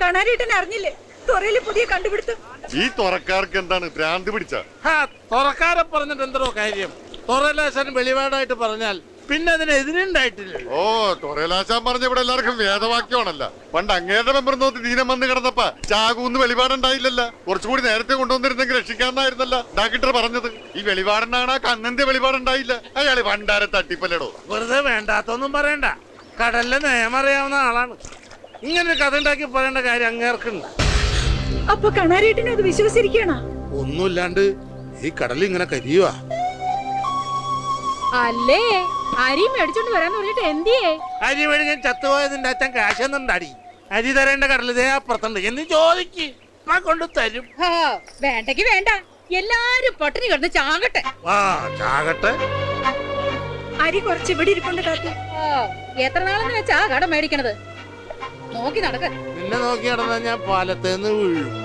കണാരേട്ടൻ അറിഞ്ഞില്ലേ? തുറയിൽ പുതിയ കണ്ടുപിടുത്തം. ഈ തുറക്കാർക്ക് എന്താണ് ഭ്രാന്ത് പിടിച്ച? തുറക്കാരെ പറഞ്ഞിട്ട് എന്തോ കാര്യം. തുറലാശൻ വെളിപാടായിട്ട് പറഞ്ഞാൽ പിന്നെ അതിന് എതിരുണ്ടായിട്ടില്ല ഓ തുറയിലാശാൻ പറഞ്ഞ ഇവിടെ എല്ലാവർക്കും വേദവാക്യമാണല്ല. പണ്ട് അങ്ങേരുടെ മെമ്പർ നോക്കി ദീനം വന്ന് കിടന്നപ്പ ചാകൂന്ന് വെളിപാടുണ്ടായില്ലല്ല. കുറച്ചുകൂടി നേരത്തെ കൊണ്ടുവന്നിരുന്നെങ്കിൽ രക്ഷിക്കാന്നായിരുന്നല്ല ഡാക്ടർ പറഞ്ഞത്. ഈ വെളിപാടിനാണ് ആ കണ്ണന്റെ വെളിപാടുണ്ടായില്ല. അയാൾ പണ്ടാരെ തട്ടിപ്പല്ലടോ വെറുതെ വേണ്ടാത്തൊന്നും പറയണ്ട. കടലിലെ നിയമം അറിയാവുന്ന ആളാണ്. ഇങ്ങനെ ഒരു കഥ ഉണ്ടാക്കി പറയേണ്ട കാര്യം അങ്ങേർക്കുണ്ട്. അപ്പൊ കണാരേട്ടിനെ അത് വിശ്വസിച്ചിരിക്കണ ഒന്നുമില്ലാണ്ട് ഈ കടൽ ഇങ്ങനെ കരിയുവാ. അല്ലേ? അരി മേടിച്ചോണ്ട് വരാന്ന് പറഞ്ഞിട്ട് എന്തിയേ? അരി മേടിക്കാൻ ചത്തുപോയതിന്റെ അച്ഛൻ കാശ് തന്നുണ്ടാടി അരി തരേണ്ട കടൽ ഇതേ അപ്പുറത്തുണ്ട്. എന്ന് ചോദിക്ക്. ഞാൻ കൊണ്ട് തരും. വേണ്ടക്ക് വേണ്ടെങ്കി വേണ്ട. എല്ലാരും പട്ടിണി കിടന്ന് ചാകട്ടെ. ആ ചാകട്ടെ. അരി കുറച്ച് ഇവിടെ ഇരിപ്പുണ്ട് കാത്തു ആ, എത്ര നാളെന്ന് വെച്ചാ കട മേടിക്കണത്? നോക്കി നടക്ക. നിന്നെ നോക്കി നടന്ന ഞാൻ പാലത്തേന്ന് വീഴും.